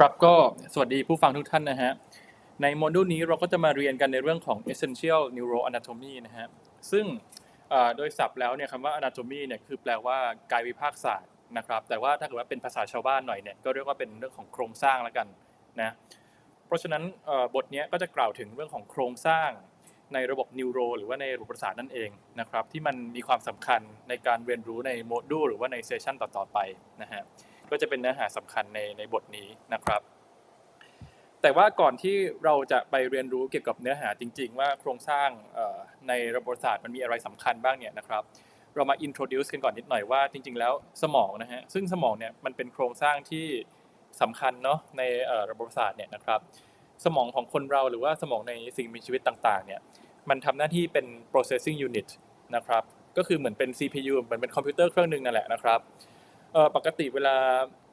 ครับก็สวัสดีผู้ฟังทุกท่านนะฮะในโมดูลนี้เราก็จะมาเรียนกันในเรื่องของ essential neuroanatomy นะฮะซึ่งโดยศัพท์แล้วเนี่ยคำว่า anatomy เนี่ยคือแปลว่ากายวิภาคศาสตร์นะครับแต่ว่าถ้าเกิดว่าเป็นภาษาชาวบ้านหน่อยเนี่ยก็เรียกว่าเป็นเรื่องของโครงสร้างแล้วกันนะเพราะฉะนั้นบทนี้ก็จะกล่าวถึงเรื่องของโครงสร้างในระบบนิวโรหรือว่าในระบบประสาทนั่นเองนะครับที่มันมีความสำคัญในการเรียนรู้ในโมดูลหรือว่าในเซสชันต่อๆไปนะฮะ ก็จะเป็นเนื้อหาสำคัญในในบทนี้นะครับ แต่ว่าก่อนที่เราจะไปเรียนรู้เกี่ยวกับเนื้อหาจริง ๆ ว่าโครงสร้างในระบบประสาทมันมีอะไรสำคัญบ้างเนี่ยนะครับ เรามา introduce กันก่อนนิดหน่อยว่าจริง ๆ แล้วสมองนะฮะซึ่งสมองเนี่ยมันเป็นโครงสร้างที่สำคัญเนาะในระบบประสาทเนี่ยนะครับ สมองของคนเราหรือว่าสมองในสิ่งมีชีวิตต่างๆเนี่ยมันทำหน้าที่เป็น processing unit นะครับก็คือเหมือนเป็น CPU เหมือนเป็นคอมพิวเตอร์เครื่องหนึ่งนั่นแหละนะครับ เอ่อปกติเวลา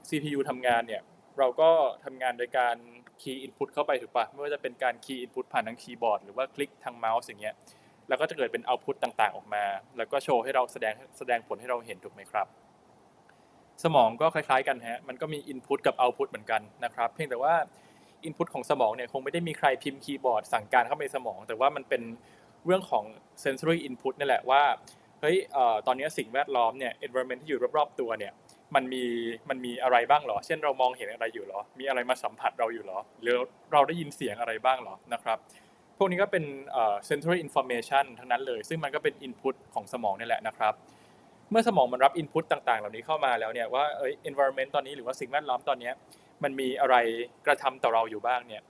CPU ทำงานเนี่ยเราก็ทำงานโดยการ key input เข้าไปถูกปะไม่ว่าจะเป็นการ key input ผ่านทางคีย์บอร์ดหรือว่าคลิกทางเมาส์อย่างเงี้ยแล้วก็จะเกิดเป็น output ต่างๆ ออกมา แล้วก็โชว์ให้เราแสดงแสดงผลให้เราเห็นถูกไหมครับ สมองก็คล้ายๆกันฮะมันก็มี input กับ output เหมือนกันนะครับเพียงแต่ว่า input ของสมองเนี่ยคงไม่ได้มีใครพิมพ์คีย์บอร์ดสั่งการเข้าไปสมอง แต่ว่ามันเป็นเรื่องของ sensory input นี่แหละว่าเฮ้ยตอนนี้สิ่งแวดล้อมเนี่ย environment ที่อยู่รอบๆตัวเนี่ย มันมีมันมีอะไรบ้างเหรอ เช่นเรามองเห็นอะไรอยู่เหรอ มีอะไรมาสัมผัสเราอยู่เหรอ หรือเราได้ยินเสียงอะไรบ้างเหรอนะครับ พวกนี้ก็เป็น sensory information ทั้งนั้นเลย ซึ่งมันก็เป็น input ของสมองนี่แหละนะครับ เมื่อสมองมันรับ input ต่างๆ เหล่านี้เข้ามาแล้วเนี่ยว่าเอ้ย environment ตอนนี้หรือว่าสิ่งแวดล้อมตอนนี้มันมีอะไรกระทำต่อเราอยู่บ้างเนี่ย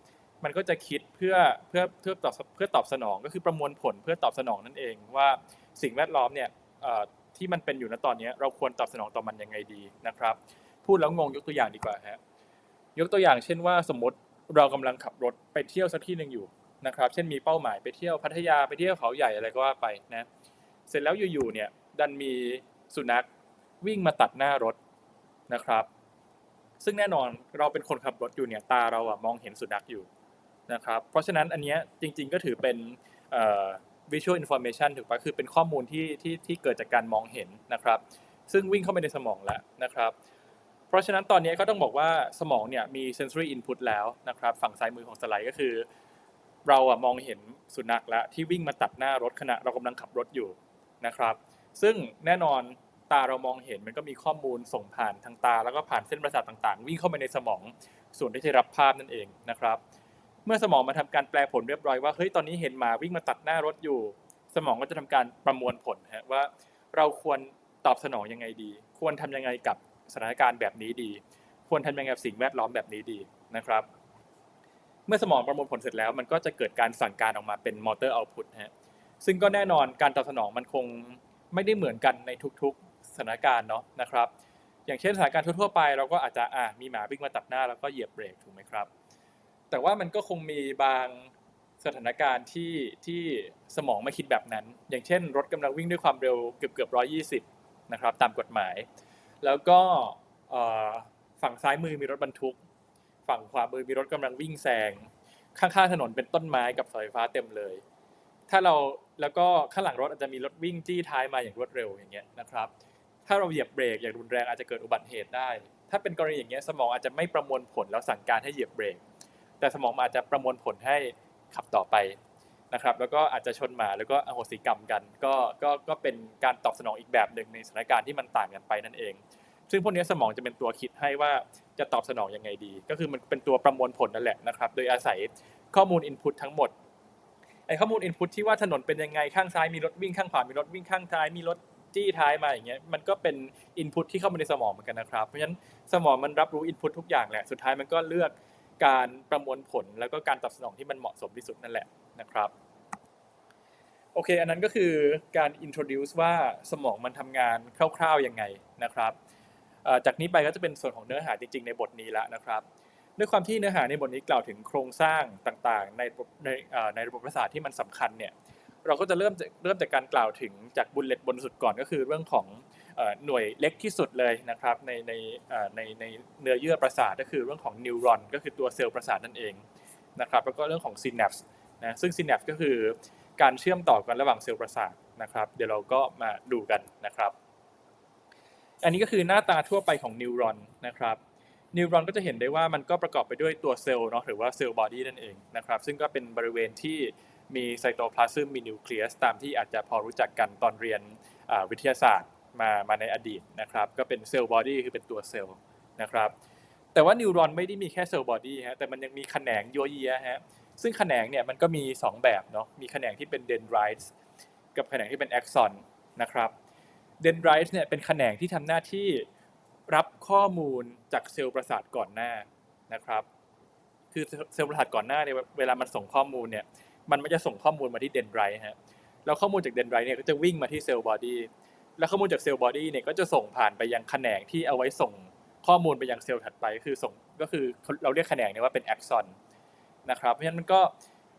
มันก็จะคิดเพื่อเพื่อเพื่อตอบเพื่อตอบสนองก็คือประมวลผลเพื่อตอบสนองนั่นเองว่าสิ่งแวดล้อมเนี่ย ที่มันเป็นอยู่ณตอนนี้ เราควรตอบสนองต่อมันยังไงดีนะครับ พูดแล้วงงยกตัวอย่างดีกว่าฮะยกตัวอย่างเช่นว่าสมมติเรากำลังขับรถไปเที่ยวสักที่หนึ่งอยู่นะครับ เช่นมีเป้าหมายไปเที่ยวพัทยาไปเที่ยวเขาใหญ่อะไรก็ว่าไปนะเสร็จแล้วอยู่ๆเนี่ยดันมีสุนัขวิ่งมาตัดหน้ารถนะครับ ซึ่งแน่นอนเราเป็นคนขับรถอยู่เนี่ยตาเราอะมองเห็นสุนัขอยู่นะครับ เพราะฉะนั้นอันเนี้ยจริง ๆ ก็ถือเป็น visual information ถูกปะคือเป็นข้อมูลที่ที่ที่เกิดจากการมองเห็นนะครับ ซึ่งวิ่งเข้าไปในสมองแล้วนะครับ เพราะฉะนั้นตอนนี้ก็ต้องบอกว่าสมองเนี่ยมี sensory input แล้วนะครับ ฝั่งซ้ายมือของสไลด์ก็คือ เราอะมองเห็นสุนัขแล้วที่วิ่งมาตัดหน้ารถขณะเรากำลังขับรถอยู่นะครับ ซึ่งแน่นอนตาเรามองเห็นมันก็มีข้อมูลส่งผ่านทางตา แล้วก็ผ่านเส้นประสาทต่างๆ วิ่งเข้าไปในสมองส่วนที่จะรับภาพนั่นเองนะครับ เมื่อสมองมาทำการแปลผลเรียบร้อยว่าเฮ้ยตอนนี้เห็นหมาวิ่งมาตัดหน้ารถอยู่ สมองก็จะทำการประมวลผลฮะว่า เราควรตอบสนองยังไงดี ควรทำยังไงกับสถานการณ์แบบนี้ดี ควรทำยังไงกับสิ่งแวดล้อมแบบนี้ดีนะครับ เมื่อสมองประมวลผลเสร็จแล้ว มันก็จะเกิดการสั่งการออกมาเป็น motor output ฮะซึ่งก็แน่นอนการตอบสนองมันคงไม่ได้เหมือนกันในทุกๆสถานการณ์เนาะนะครับ อย่างเช่นสถานการณ์ทั่วๆไปเราก็อาจจะอะมีหมาวิ่งมาตัดหน้าแล้วก็เหยียบเบรกถูกไหมครับ แต่ว่ามันก็คงมีบางสถานการณ์ที่ที่สมองไม่คิดแบบนั้น อย่างเช่น รถกำลังวิ่งด้วยความเร็วเกือบเกือบร้อยี่สิบนะครับตามกฎหมาย แล้วก็ฝั่งซ้ายมือมีรถบรรทุก ฝั่งขวามือมีรถกำลังวิ่งแซงข้างๆถนนเป็นต้นไม้กับเสาไฟฟ้าเต็มเลย ถ้าเราแล้วก็ข้างหลังรถอาจจะมีรถวิ่งจี้ท้ายมาอย่างรวดเร็วอย่างเงี้ยนะครับ ถ้าเราเหยียบเบรกอย่างรุนแรงอาจจะเกิดอุบัติเหตุได้ ถ้าเป็นกรณีอย่างเงี้ยสมองอาจจะไม่ประมวลผลแล้วสั่งการให้เหยียบเบรก แต่สมองมันอาจจะประมวลผลให้ขับต่อไปนะครับ แล้วก็อาจจะชนหมาแล้วก็อโหสิกรรมกัน ก็ก็ก็เป็นการตอบสนองอีกแบบหนึ่งในสถานการณ์ที่มันต่างกันไปนั่นเอง ซึ่งพวกนี้สมองจะเป็นตัวคิดให้ว่าจะตอบสนองยังไงดี ก็คือมันเป็นตัวประมวลผลนั่นแหละนะครับ โดยอาศัยข้อมูล input ทั้งหมดไอ้ข้อมูล input ที่ว่าถนนเป็นยังไงข้างซ้ายมีรถวิ่งข้างขวามีรถวิ่งข้างซ้ายมีรถจี้ท้ายมาอย่างเงี้ยมันก็เป็น input ที่เข้ามาในสมองเหมือนกันนะครับ เพราะฉะนั้นสมองมันรับรู้ input ทุกอย่างแหละ สุดท้ายมันก็เลือก การประมวลผลแล้วก็การตอบสนองที่มันเหมาะสมที่สุดนั่นแหละนะครับโอเค อันนั้นก็คือการ introduce ว่าสมองมันทำงานคร่าวๆยังไงนะครับจากนี้ไปก็จะเป็นส่วนของเนื้อหาจริงๆ ในบทนี้แล้วนะครับ ด้วยความที่เนื้อหาในบทนี้กล่าวถึงโครงสร้างต่างๆ ในในในระบบประสาทที่มันสำคัญเนี่ยเราก็จะเริ่มเริ่มจากการกล่าวถึงจากบุลเลตบนสุดก่อนก็คือเรื่องของ หน่วยเล็กที่สุดเลยนะครับในในเอ่อในในเนื้อเยื่อประสาทก็คือเรื่องของนิวรอน ก็คือตัวเซลล์ประสาทนั่นเองนะครับแล้วก็เรื่องของซีนัปส์นะซึ่งซีนัปส์ก็คือการเชื่อมต่อกันระหว่างเซลล์ประสาทนะครับ เดี๋ยวเราก็มาดูกันนะครับ อันนี้ก็คือหน้าตาทั่วไปของนิวรอนนะครับนิวรอนก็จะเห็นได้ว่ามันก็ประกอบไปด้วยตัวเซลล์เนาะหรือว่าเซลล์บอดี้นั่นเองนะครับ ซึ่งก็เป็นบริเวณที่มีไซโตพลาซึมมีนิวเคลียสตามที่อาจจะพอรู้จักกันตอนเรียนวิทยาศาสตร์ มามาในอดีตนะครับก็เป็นเซลล์บอดี้คือเป็นตัวเซลล์นะครับแต่ว่านิวรอนไม่ได้มีแค่เซลล์บอดี้ฮะแต่มันยังมีแขนงยัวเยียฮะซึ่งแขนงเนี่ยมันก็มี 2 แบบเนาะมีแขนงที่เป็นเดนไรต์กับแขนงที่เป็นแอ็กซอนนะครับเดนไรต์เนี่ยเป็นแขนงที่ทำหน้าที่รับข้อมูลจากเซลล์ประสาทก่อนหน้านะครับคือเซลล์ประสาทก่อนหน้าเนี่ยเวลามันส่งข้อมูลเนี่ยมันไม่จะส่งข้อมูลมาที่เดนไรต์ฮะแล้วข้อมูลจากเดนไรต์เนี่ยก็จะวิ่งมาที่เซลล์บอดี้ แล้วข้อมูลจากเซลล์บอดี้เนี่ยก็จะส่งผ่านไปยังแขนงที่เอาไว้ส่งข้อมูลไปยังเซลล์ถัดไป คือส่งก็คือเราเรียกแขนงนี่ยว่าเป็นแอ็กซอนนะครับเพราะฉะนั้นมันก็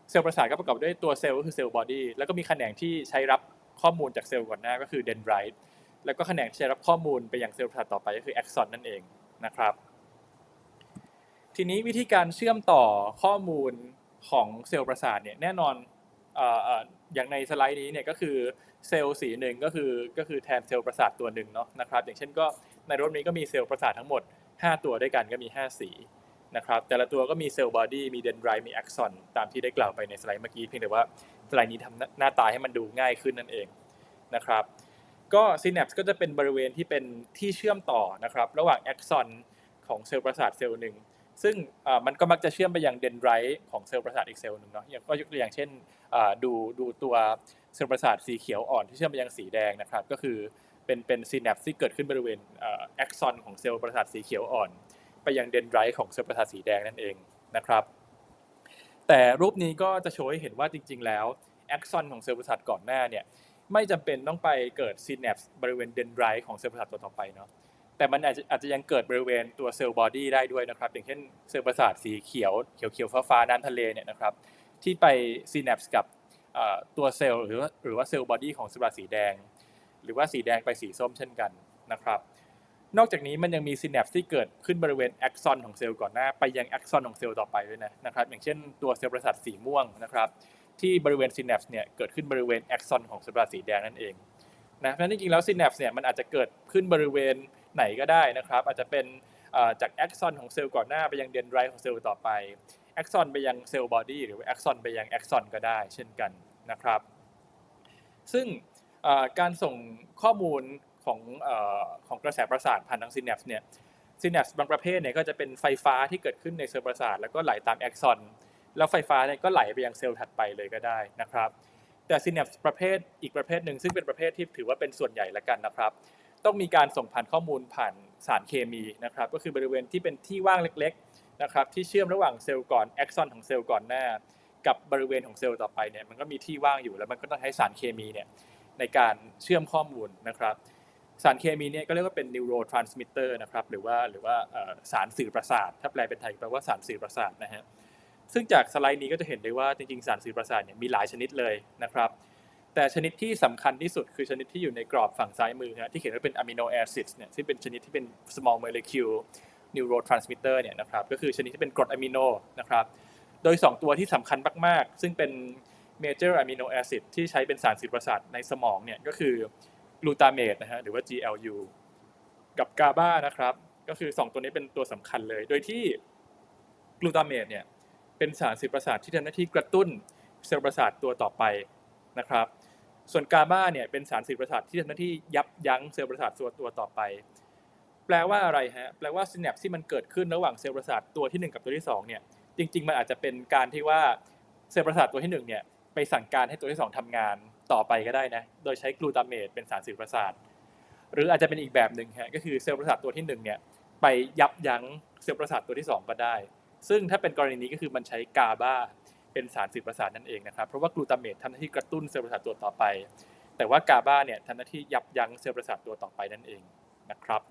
เซลล์ประสาทก็ประกอบด้วยตัวเซลล์ก็คือเซลล์บอดี้แล้วก็มีแขนงที่ใช้รับข้อมูลจากเซลล์ก่อนหน้าก็คือเดนไรต์แล้วก็แขนงที่จะรับข้อมูลไปยังเซลล์ประสาทต่อไปก็คือแอ็กซอนนั่นเองนะครับ ทีนี้วิธีการเชื่อมต่อข้อมูลของเซลล์ประสาทเนี่ยแน่นอน อย่างในสไลด์นี้เนี่ยก็คือเซลล์สีหนึ่งก็คือก็คือแทนเซลล์ประสาทตัวหนึ่งเนาะนะครับอย่างเช่นก็ในรูปนี้ก็มีเซลล์ประสาททั้งหมด 5 ตัวด้วยกันก็มี 5 สีนะครับแต่ละตัวก็มีเซลล์บอดี้มีเดนไรมีแอ็กซอนตามที่ได้กล่าวไปในสไลด์เมื่อกี้เพียงแต่ว่าสไลด์นี้ทำหน้าตาให้มันดูง่ายขึ้นนั่นเองนะครับก็ซีแนปส์ก็จะเป็นบริเวณที่เป็นที่เชื่อมต่อนะครับระหว่างแอ็กซอนของเซลล์ประสาทเซลล์หนึ่ง ซึ่งมันก็มักจะเชื่อมไปยังเดนไรต์ของเซลล์ประสาทอีกเซลล์หนึ่งเนาะอย่างก็ยกตัวอย่างเช่นดูดูตัวเซลล์ประสาทสีเขียวอ่อนที่เชื่อมไปยังสีแดงนะครับ ก็คือเป็นเป็นซีแนปที่เกิดขึ้นบริเวณแอ็กซอนของเซลล์ประสาทสีเขียวอ่อน ไปยังเดนไรต์ของเซลล์ประสาทสีแดงนั่นเองนะครับ แต่รูปนี้ก็จะโชว์ให้เห็นว่าจริง ๆ แล้วแอ็กซอนของเซลล์ประสาทก่อนหน้าเนี่ยไม่จำเป็นต้องไปเกิดซีแนปส์บริเวณเดนไรต์ของเซลล์ประสาทตัวต่อไปเนาะ แต่มันอาจจะอาจจะยังเกิดบริเวณตัวเซลล์บอดี้ได้ด้วยนะครับ อย่างเช่นเซลล์ประสาทสีเขียวเขียวเขียวฟ้าฟ้าน้ำทะเลเนี่ยนะครับ ที่ไปซีแนปส์กับตัวเซลล์หรือว่าหรือว่าเซลล์บอดี้ของเซลล์ประสาทสีแดง หรือว่าสีแดงไปสีส้มเช่นกันนะครับ นอกจากนี้มันยังมีซีแนปส์ที่เกิดขึ้นบริเวณแอ็กซอนของเซลล์ก่อนหน้า ไปยังแอ็กซอนของเซลล์ต่อไปด้วยนะนะครับ อย่างเช่นตัวเซลล์ประสาทสีม่วงนะครับ ที่บริเวณซีแนปส์เนี่ยเกิดขึ้นบริเวณแอ็กซอนของเซลล์ประสาทสีแดงนั่นเองนะเพราะฉะนั้นจริงๆแล้วซีแนปส์เนี่ยมันอาจจะเกิดขึ้นบริเวณ ไหนก็ได้นะครับ อาจจะเป็นจากแอ็กซอนของเซลล์ก่อนหน้าไปยังเดนไรต์ของเซลล์ต่อไปแอ็กซอนไปยังเซลล์บอดี้หรือแอ็กซอนไปยังแอ็กซอนก็ได้เช่นกันนะครับ ซึ่งการส่งข้อมูลของของกระแสประสาทผ่านทางซีแนปส์เนี่ยซีแนปส์บางประเภทเนี่ยก็จะเป็นไฟฟ้าที่เกิดขึ้นในเซลล์ประสาทแล้วก็ไหลตามแอ็กซอนแล้วไฟฟ้าเนี่ยก็ไหลไปยังเซลล์ถัดไปเลยก็ได้นะครับ แต่ซีแนปส์ประเภทอีกประเภทหนึ่งซึ่งเป็นประเภทที่ถือว่าเป็นส่วนใหญ่ละกันนะครับ ต้องมีการส่งผ่านข้อมูลผ่านสารเคมีนะครับก็คือบริเวณที่เป็นที่ว่างเล็กๆนะครับที่เชื่อมระหว่างเซลล์ก่อนแอ็กซอนของเซลล์ก่อนหน้า กับบริเวณของเซลล์ต่อไปเนี่ยมันก็มีที่ว่างอยู่แล้วมันก็ต้องใช้สารเคมีเนี่ยในการเชื่อมข้อมูลนะครับสารเคมีเนี่ยก็เรียกว่าเป็น neurotransmitter นะครับหรือว่าหรือว่าสารสื่อประสาท ถ้าแปลเป็นไทยแปลว่าสารสื่อประสาทนะฮะซึ่งจากสไลด์นี้ก็จะเห็นได้ว่าจริงๆสารสื่อประสาทเนี่ยมีหลายชนิดเลยนะครับ แต่ชนิดที่สำคัญที่สุดคือชนิดที่อยู่ในกรอบฝั่งซ้ายมือนะที่เขียนว่าเป็นอะมิโนแอซิดเนี่ยซึ่เป็นชนิดที่เป็น small molecule neurotransmitter เนี่ยนะครับก็คือชนิดที่เป็นกรดอะมิโนนะครับโดย 2 ตัวที่สำคัญมาก ๆ ซึ่งเป็น major amino acid ที่ใช้เป็นสารสื่อประสาทในสมองเนี่ยก็คือกลูตาเมตนะฮะหรือว่า GLU กับกาบานะครับก็คือ 2 ตัวนี้เป็นตัวสำคัญเลย โดยที่กลูตาเมตเนี่ยเป็นสารสื่อประสาทที่ทำหน้าที่กระตุ้นเซลล์ประสาทตัวต่อไปนะครับ ส่วนกาบาเนี่ยเป็นสารสื่อประสาทที่ทำหน้าที่ยับยั้งเซลล์ประสาทตัวตัวต่อไป แปลว่าอะไรฮะแปลว่าซินแนปที่มันเกิดขึ้นระหว่างเซลล์ประสาทตัวที่ 1 กับตัวที่2เนี่ยจริง ๆ มันอาจจะเป็นการที่ว่าเซลล์ประสาทตัวที่1เนี่ยไปสั่งการให้ตัวที่ 2ทำงานต่อไปก็ได้นะโดยใช้กลูตาเมตเป็นสารสื่อประสาทหรืออาจจะเป็นอีกแบบหนึ่งฮะก็คือเซลล์ประสาทตัวที่1เนี่ยไปยับยั้งเซลล์ประสาทตัวที่ 2 ก็ได้ ซึ่งถ้าเป็นกรณีนี้ก็คือมันใช้กาบา เป็นสารสื่อประสาทนั่นเองนะครับ เพราะว่ากลูตาเมตทำหน้าที่กระตุ้นเซลล์ประสาทตัวต่อไป แต่ว่ากาบาเนี่ยทำหน้าที่ยับยั้งเซลล์ประสาทตัวต่อไปนั่นเองนะครับ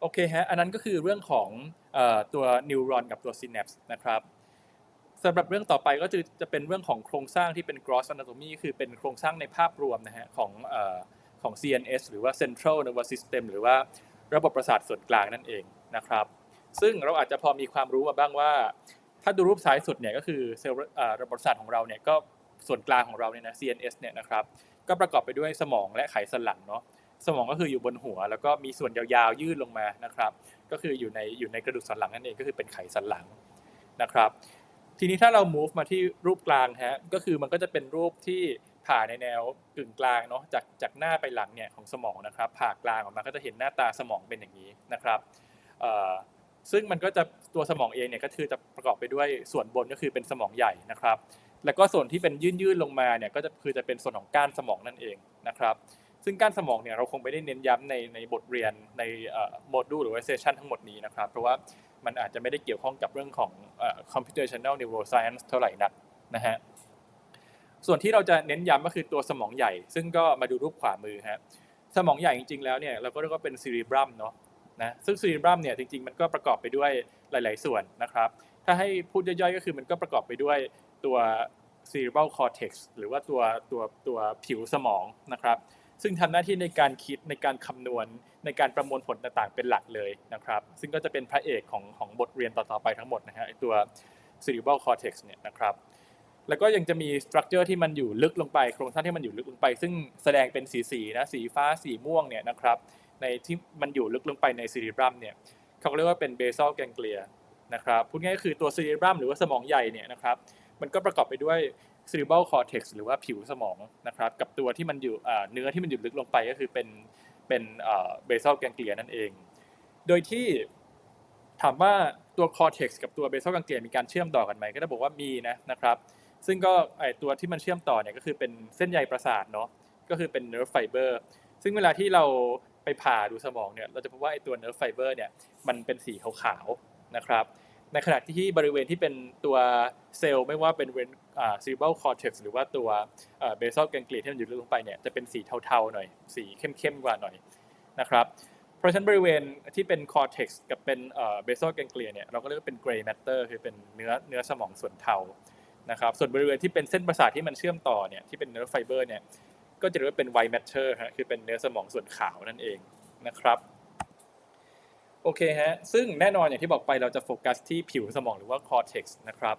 โอเคฮะอันนั้นก็คือเรื่องของตัวนิวรอนกับตัวซีแนปส์นะครับสำหรับเรื่องต่อไปก็จะจะเป็นเรื่องของโครงสร้างที่เป็น gross anatomy คือเป็นโครงสร้างในภาพรวมนะฮะของของ CNS หรือว่า central nervous system หรือว่าระบบประสาทส่วนกลางนั่นเองนะครับ ซึ่งเราอาจจะพอมีความรู้มาบ้างว่า ถ้าดูรูปซ้ายสุดเนี่ยก็คือเซลล์ระบบประสาทของเราเนี่ยก็ส่วนกลางของเราเนี่ยนะ CNS เนี่ยนะครับก็ประกอบไปด้วยสมองและไขสันหลังเนาะสมองก็คืออยู่บนหัว แล้วก็มีส่วนยาวๆ ยื่นลงมานะครับ ก็คืออยู่ในอยู่ในกระดูกสันหลังนั่นเองก็คือเป็นไขสันหลังนะครับ ทีนี้ถ้าเรา move มาที่รูปกลางฮะก็คือมันก็จะเป็นรูปที่ผ่าในแนวกึ่งกลางเนาะจากจากหน้าไปหลังเนี่ยของสมองนะครับผ่ากลางออกมาก็จะเห็นหน้าตาสมองเป็นอย่างนี้นะครับ ซึ่งมันก็จะตัวสมองเองเนี่ยก็คือจะประกอบไปด้วยส่วนบนก็คือเป็นสมองใหญ่นะครับ แล้วก็ส่วนที่เป็นยื่นๆลงมาเนี่ยก็จะคือจะเป็นส่วนของก้านสมองนั่นเองนะครับซึ่งก้านสมองเนี่ยเราคงไม่ได้เน้นย้ำในในบทเรียนในโมดูลหรือว่าเซสชันทั้งหมดนี้นะครับ เพราะว่ามันอาจจะไม่ได้เกี่ยวข้องกับเรื่องของเอ่อ computational neuroscience เท่าไหร่นักนะฮะส่วนที่เราจะเน้นย้ำก็คือตัวสมองใหญ่ ซึ่งก็มาดูรูปขวามือฮะสมองใหญ่จริงๆแล้วเนี่ยเราก็เรียกว่าเป็นซีรีบรัมเนาะ นะซึ่งซีรีบรัมเนี่ยจริงๆ มันก็ประกอบไปด้วยหลาย ๆ ส่วนนะครับ ถ้าให้พูดย่อยๆ ก็คือมันก็ประกอบไปด้วยตัว cerebral cortex หรือว่าตัวตัวตัวผิวสมองนะครับ ซึ่งทำหน้าที่ในการคิดในการคำนวณในการประมวลผลต่างๆ เป็นหลักเลยนะครับ ซึ่งก็จะเป็นพระเอกของของบทเรียนต่อๆไปทั้งหมดนะฮะตัว cerebral cortex เนี่ยนะครับแล้วก็ยังจะมีสตรัคเจอร์ที่มันอยู่ลึกลงไป โครงสร้างที่มันอยู่ลึกลงไป ซึ่งแสดงเป็นสีสีๆนะสีฟ้าสีม่วงเนี่ยนะครับ ในที่มันอยู่ลึกลงไปในซีรีบรัมเนี่ยเขาเรียกว่าเป็นเบซ a ลแกงเกลียนะครับพูดง่ายๆคือตัวซีรีบรัมหรือว่าสมองใหญ่เนี่ยนะครับมันก็ประกอบไปด้วย cerebral cortex หรือว่าผิวสมองนะครับกับตัวที่มันอยู่เนื้อที่มันอยู่ลึกลงไปก็คือเป็นเป็นเบซ a ลแกงเกลียนั่นเอง โดยที่ถามว่าตัว cortex กับตัว basal ganglia มีการเชื่อมต่อกันไหมก็ต้องบอกว่ามีนะนะครับซึ่งก็ไอตัวที่มันเชื่อมต่อเนี่ยก็คือเป็นเส้นใยประสาทเนาะก็คือเป็น nerve fiber ซึ่งเวลาที่เรา ไปผ่าดูสมองเนี่ยเราจะพบว่าไอตัว nerve fiber เนี่ยมันเป็นสีขาวๆนะครับในขณะที่บริเวณที่เป็นตัวเซลล์ไม่ว่าเป็นเวนอ่า cerebral cortex หรือว่าตัวเอ่อ basal ganglia ที่มันอยู่ลึกลงไปเนี่ยจะเป็นสีเทาๆหน่อย สีเข้มๆกว่าหน่อยนะครับเพราะฉะนั้นบริเวณที่เป็น cortex กับเป็นเอ่อ basal ganglia เนี่ยเราก็เรียกว่าเป็น gray matter คือเป็นเนื้อเนื้อสมองส่วนเทานะครับส่วนบริเวณที่เป็นเส้นประสาทที่มันเชื่อมต่อเนี่ยที่เป็น nerve fiber เนี่ย ก็จะเรียกว่าเป็น white matter ฮะคือเป็นเนื้อสมองส่วนขาวนั่นเองนะครับโอเคฮะซึ่งแน่นอนอย่างที่บอกไปเราจะโฟกัสที่ผิวสมองหรือว่า cortex นะครับ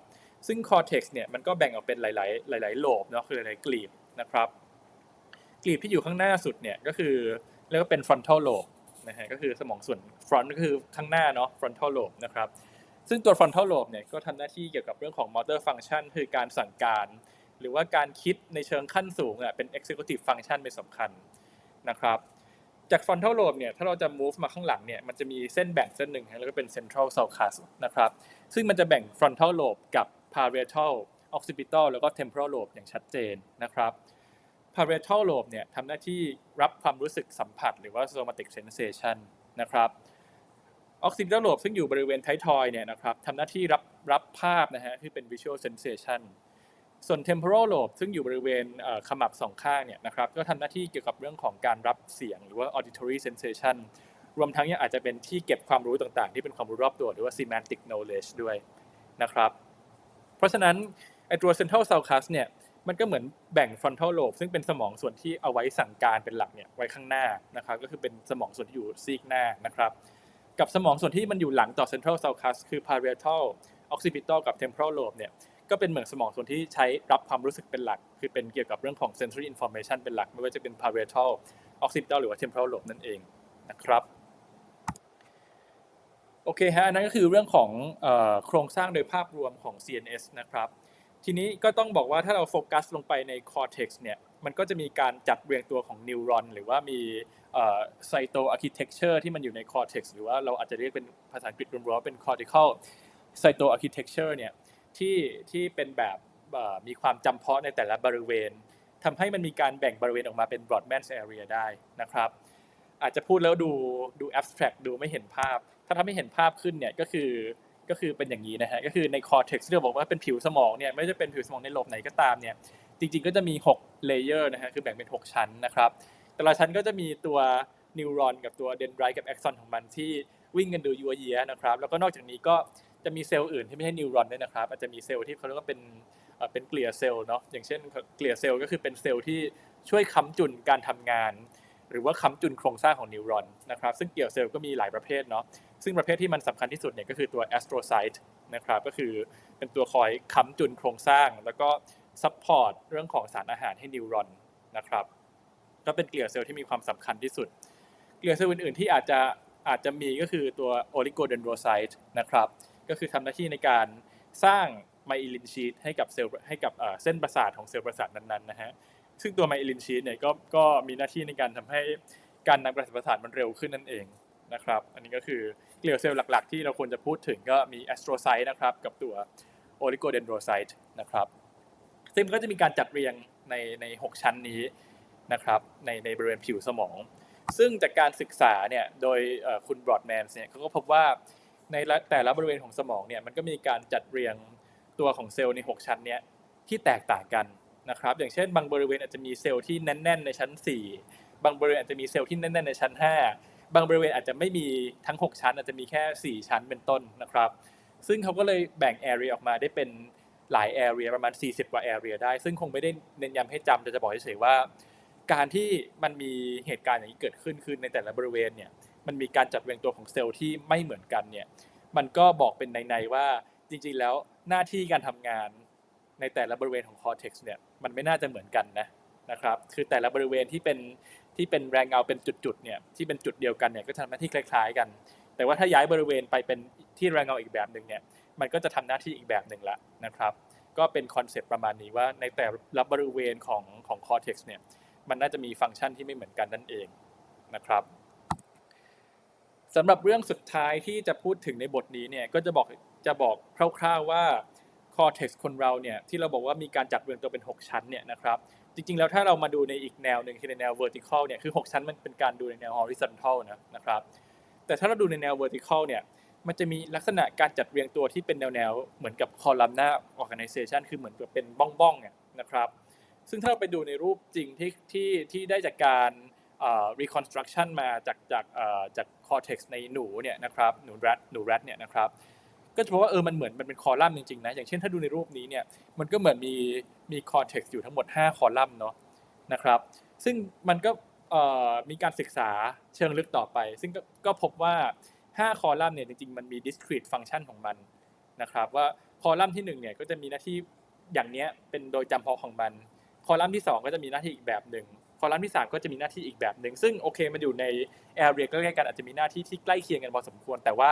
ซึ่ง cortex เนี่ยมันก็แบ่งออกเป็นหลาย ๆ หลาย ๆโลบเนาะคือหลายๆกลีบนะครับกลีบที่อยู่ข้างหน้าสุดเนี่ยก็คือเรียกว่าเป็น frontal lobe นะฮะก็คือสมองส่วน front ก็คือข้างหน้าเนาะ frontal lobe นะครับซึ่งตัว frontal lobe เนี่ยก็ทำหน้าที่เกี่ยวกับเรื่องของ motor function คือการสั่งการ หรือว่าการคิดในเชิงขั้นสูงอะเป็น executive function เป็นสำคัญนะครับจาก frontal lobe เนี่ยถ้าเราจะ move มาข้างหลังเนี่ยมันจะมีเส้นแบ่งเส้นหนึ่งแล้วก็เป็น central sulcus นะครับซึ่งมันจะแบ่ง frontal lobe กับ parietal occipital แล้วก็ temporal lobe อย่างชัดเจนนะครับ parietal lobe เนี่ยทำหน้าที่รับความรู้สึกสัมผัส หรือว่า somatic sensation นะครับ occipital lobe ซึ่งอยู่บริเวณท้ายทอยเนี่ยนะครับทำหน้าที่รับรับภาพนะฮะที่เป็น visual sensation ส่วน temporal lobe ซึ่งอยู่บริเวณขมับสองข้างเนี่ยนะครับก็ทำหน้าที่เกี่ยวกับเรื่องของการรับเสียงหรือว่า auditory sensation รวมทั้งยังอาจจะเป็นที่เก็บความรู้ต่างๆ ที่เป็นความรู้รอบตัวหรือว่า semantic knowledge ด้วยนะครับ เพราะฉะนั้นไอตัว central sulcus เนี่ยมันก็เหมือนแบ่ง frontal lobe ซึ่งเป็นสมองส่วนที่เอาไว้สั่งการเป็นหลักเนี่ยไว้ข้างหน้านะครับก็คือเป็นสมองส่วนที่อยู่ซีกหน้านะครับ กับสมองส่วนที่มันอยู่หลังต่อ central sulcus คือ parietal occipital กับ temporal lobe เนี่ย ก็เป็นเหมือนสมองส่วนที่ใช้รับความรู้สึกเป็นหลัก คือเป็นเกี่ยวกับเรื่องของ sensory information เป็นหลัก ไม่ว่าจะเป็น parietal occipital หรือว่า temporal lobe นั่นเองนะครับโอเคฮะอันนั้นก็คือเรื่องของโครงสร้างโดยภาพรวมของ CNS นะครับทีนี้ก็ต้องบอกว่าถ้าเราโฟกัสลงไปใน cortex เนี่ยมันก็จะมีการจัดเรียงตัวของนิวรอนหรือว่ามีไซโตอาร์คิเทคเจอร์ที่มันอยู่ใน cortex หรือว่าเราอาจจะเรียกเป็นภาษาอังกฤษรวมๆว่าเป็น cortical cyto architecture เนี่ย ที่ที่เป็นแบบมีความจำเพาะในแต่ละบริเวณทำให้มันมีการแบ่งบริเวณออกมาเป็น Broadman's area ได้นะครับ อาจจะพูดแล้วดูดู abstract ดูไม่เห็นภาพ ถ้าทำให้เห็นภาพขึ้นเนี่ยก็คือก็คือเป็นอย่างนี้นะฮะก็คือใน cortex ที่เราบอกว่าเป็นผิวสมองเนี่ยไม่ว่าจะเป็นผิวสมองในโลบไหนก็ตามเนี่ยจริงๆก็จะมี6 layer นะฮะคือแบ่งเป็น 6 ชั้นนะครับ แต่ละชั้นก็จะมีตัวนิวรอนกับตัวเดนไดร์กับแอ็กซอนของมันที่วิ่งกันดูยัวเยียนะครับแล้วก็นอกจากนี้ก็ จะมีเซลล์อื่นที่ไม่ใช่นิวรอนด้วยนะครับ อาจจะมีเซลล์ที่เขาเรียกว่าเป็นเป็นเกลียเซลล์เนาะอย่างเช่นเกลียเซลล์ก็คือเป็นเซลล์ที่ช่วยค้ำจุนการทำงาน หรือว่าค้ำจุนโครงสร้างของนิวรอนนะครับ ซึ่งเกลียเซลล์ก็มีหลายประเภทเนาะซึ่งประเภทที่มันสำคัญที่สุดเนี่ยก็คือตัวแอสโตรไซต์นะครับก็คือเป็นตัวคอยค้ำจุนโครงสร้าง แล้วก็ซัพพอร์ตเรื่องของสารอาหารให้นิวรอนนะครับก็เป็นเกลียเซลล์ที่มีความสำคัญที่สุด เกลียเซลล์อื่นๆที่อาจจะอาจจะมีก็คือตัวโอลิโกเดนโดไซต์นะครับ ก็คือทำหน้าที่ในการสร้างไมอิลินชีตให้กับเซลล์ให้กับเส้นประสาทของเซลล์ประสาทนั้นๆนะฮะซึ่งตัวไมอิลินชีตเนี่ยก็ก็มีหน้าที่ในการทำให้การนำกระแสประสาทมันเร็วขึ้นนั่นเองนะครับ อันนี้ก็คือเกลียวเซลล์หลักๆ ที่เราควรจะพูดถึงก็มีแอสโตรไซต์นะครับกับตัวโอลิโกเดนโดไซต์นะครับซึ่งมันก็จะมีการจัดเรียงในใน6ชั้นนี้นะครับในในบริเวณผิวสมอง ซึ่งจากการศึกษาเนี่ยโดยคุณบรอดแมนเนี่ยเขาก็พบว่า ในแต่ละบริเวณของสมองเนี่ยมันก็มีการจัดเรียงตัวของเซลล์ใน 6 ชั้นเนี้ยที่แตกต่างกันนะครับ อย่างเช่น บางบริเวณอาจจะมีเซลล์ที่แน่น ๆ ในชั้น 4 บางบริเวณอาจจะมีเซลล์ที่แน่น ๆ ในชั้น 5 บางบริเวณอาจจะไม่มีทั้ง 6 ชั้น อาจจะมีแค่ 4 ชั้นเป็นต้นนะครับ ซึ่งเขาก็เลยแบ่ง area ออกมาได้เป็นหลาย area ประมาณ 40 กว่า area ได้ ซึ่งคงไม่ได้เน้นย้ำให้จำแต่จะบอกเฉยๆว่า การที่มันมีเหตุการณ์อย่างนี้เกิดขึ้นคือในแต่ละบริเวณเนี่ย มันมีการจัดเรียงตัวของเซลล์ที่ไม่เหมือนกันเนี่ยมันก็บอกเป็นในๆว่าจริงๆแล้วหน้าที่การทำงานในแต่ละบริเวณของคอร์เท็กซ์เนี่ยมันไม่น่าจะเหมือนกันนะนะครับคือแต่ละบริเวณที่เป็นที่เป็นแรงเงาเป็นจุดๆเนี่ยที่เป็นจุดเดียวกันเนี่ยก็ทำหน้าที่คล้าย ๆ กัน แต่ว่าถ้าย้ายบริเวณไปเป็นที่แรงเงาอีกแบบหนึ่งเนี่ยมันก็จะทำหน้าที่อีกแบบหนึ่งละนะครับ ก็เป็นคอนเซปต์ประมาณนี้ว่าในแต่ละบริเวณของของคอร์เท็กซ์เนี่ยมันน่าจะมีฟังก์ชันที่ไม่เหมือนกันนั่นเองนะครับ สำหรับเรื่องสุดท้ายที่จะพูดถึงในบทนี้เนี่ยก็จะบอกจะบอกคร่าว ๆว่า cortex คนเราเนี่ยที่เราบอกว่ามีการจัดเรียงตัวเป็น 6 ชั้นเนี่ยนะครับจริงๆแล้วถ้าเรามาดูในอีกแนวหนึ่งคือในแนว vertical เนี่ยคือ 6 ชั้นมันเป็นการดูในแนว horizontal นะนะครับแต่ถ้าเราดูในแนว vertical เนี่ยมันจะมีลักษณะการจัดเรียงตัวที่เป็นแนวๆเหมือนกับ columnar organization คือเหมือนกับเป็นบ้องๆเนี่ยนะครับซึ่งถ้าเราไปดูในรูปจริงที่ที่ที่ได้จากการ reconstruction มาจากจากเอ่อจาก cortex ในหนูเนี่ยนะครับหนูแรดหนูแรดเนี่ยนะครับก็จะพบว่าเออมันเหมือนมันเป็นคอลัมน์จริงๆนะอย่างเช่นถ้าดูในรูปนี้เนี่ยมันก็เหมือนมีมีคอร์เท็กซ์อยู่ทั้งหมด 5 คอลัมน์เนาะนะครับ ซึ่งมันก็มีการศึกษาเชิงลึกต่อไป ซึ่งก็พบว่า 5 คอลัมน์เนี่ยจริงๆ มันมี discrete function ของมันนะครับว่าคอลัมน์ที่1เนี่ยก็จะมีหน้าที่อย่างเนี้ยเป็นโดยจำเพาะของมัน คอลัมน์ที่ 2 ก็จะมีหน้าที่อีกแบบหนึ่ง อลัมน์ที่ 3 ก็จะมีหน้าที่อีกแบบหนึ่งซึ่งโอเคมันอยู่ใน area ใกล้ๆกันอาจจะมีหน้าที่ที่ใกล้เคียงกันพอสมควร แต่ว่า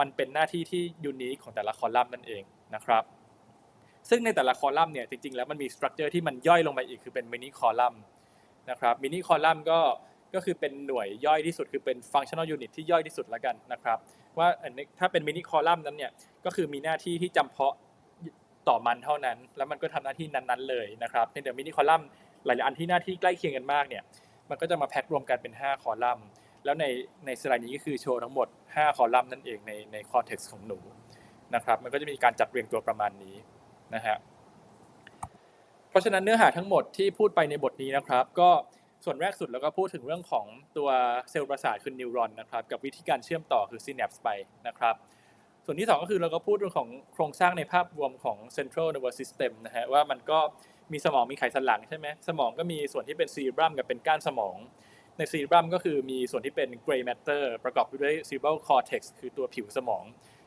มันเป็นหน้าที่ที่ยูนิคของแต่ละคอลัมน์นั่นเองนะครับซึ่งในแต่ละคอลัมน์เนี่ยจริงๆแล้วมันมีสตรัคเจอร์ที่มันย่อยลงไปอีกคือเป็นมินิคอลัมน์นะครับมินิคอลัมน์ก็ก็คือเป็นหน่วยย่อยที่สุดคือเป็นฟังชั่นอลยูนิตที่ย่อยที่สุดแล้วกันนะครับว่าถ้าเป็นมินิคอลัมน์นั้นเนี่ยก็คือมีหน้าที่ที่จำเพาะต่อมันเท่านั้น แล้วมันก็ทำหน้าที่นั้นๆเลยนะครับเพียงแต่มินิคอลัมน์ หลายๆอันที่หน้าที่ใกล้เคียงกันมากเนี่ยมันก็จะมาแพ็ครวมกันเป็น 5 คอลัมน์ แล้วในในสไลด์นี้ก็คือโชว์ทั้งหมด 5 คอลัมน์นั่นเองในในคอร์เท็กซ์ของหนูนะครับมันก็จะมีการจัดเรียงตัวประมาณนี้นะฮะเพราะฉะนั้นเนื้อหาทั้งหมดที่พูดไปในบทนี้นะครับ ก็ส่วนแรกสุดแล้วก็พูดถึงเรื่องของตัวเซลล์ประสาทคือนิวรอนนะครับกับวิธีการเชื่อมต่อคือซี n น p s ไปนะครับส่วนที่ 2 ก็คือเราก็พูดเรื่องของโครงสร้างในภาพรวมของ central nervous system นะฮะว่ามันก็ มีสมองมีไขสันหลังใช่ไหมสมองก็มีส่วนที่เป็นซีบรัมกับเป็นก้านสมอง ในซีบรัมก็คือมีส่วนที่เป็น gray matter ประกอบไปด้วย cerebral cortex คือตัวผิวสมอง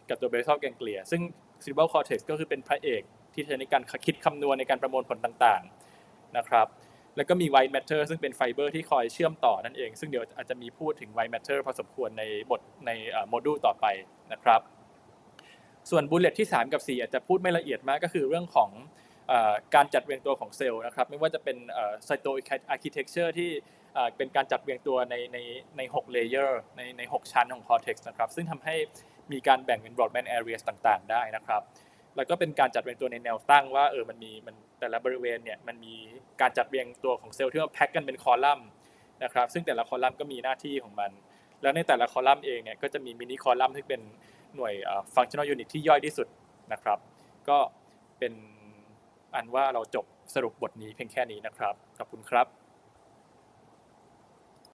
กับตัว basal ganglia ซึ่ง cerebral cortex ก็คือเป็นพระเอกที่ใช้ในการคิดคำนวณในการประมวลผลต่างๆนะครับแล้วก็มี white matter ซึ่งเป็นไฟเบอร์ที่คอยเชื่อมต่อนั่นเอง ซึ่งเดี๋ยวอาจจะมีพูดถึง white matter พอสมควรในบทในโมดูลต่อไปนะครับ ส่วนบูลเลตที่ 3 กับ 4 อาจจะพูดไม่ละเอียดมากก็คือเรื่องของเออ การจัดเรียงตัวของเซลล์นะครับไม่ว่าจะเป็นไซโตอาร์คิเทคเจอร์ที่เป็นการจัดเรียงตัวในในใน6เลเยอร์ในใน6ชั้นของ cortex นะครับซึ่งทำให้มีการแบ่งเป็น broadband areas ต่างๆ ได้นะครับแล้วก็เป็นการจัดเรียงตัวในแนวตั้งว่าเออมันมีมันแต่ละบริเวณเนี่ยมันมีการจัดเรียงตัวของเซลล์ที่ว่าแพ็กกันเป็นคอลัมน์นะครับซึ่งแต่ละคอลัมน์ก็มีหน้าที่ของมัน แล้วในแต่ละคอลัมน์เองเนี่ยก็จะมีมินิคอลัมน์ที่เป็นหน่วยฟังชั่นอลยูนิตที่ย่อยที่สุดนะครับก็เป็น อันว่าเราจบสรุปบทนี้เพียงแค่นี้นะครับ ขอบคุณครับ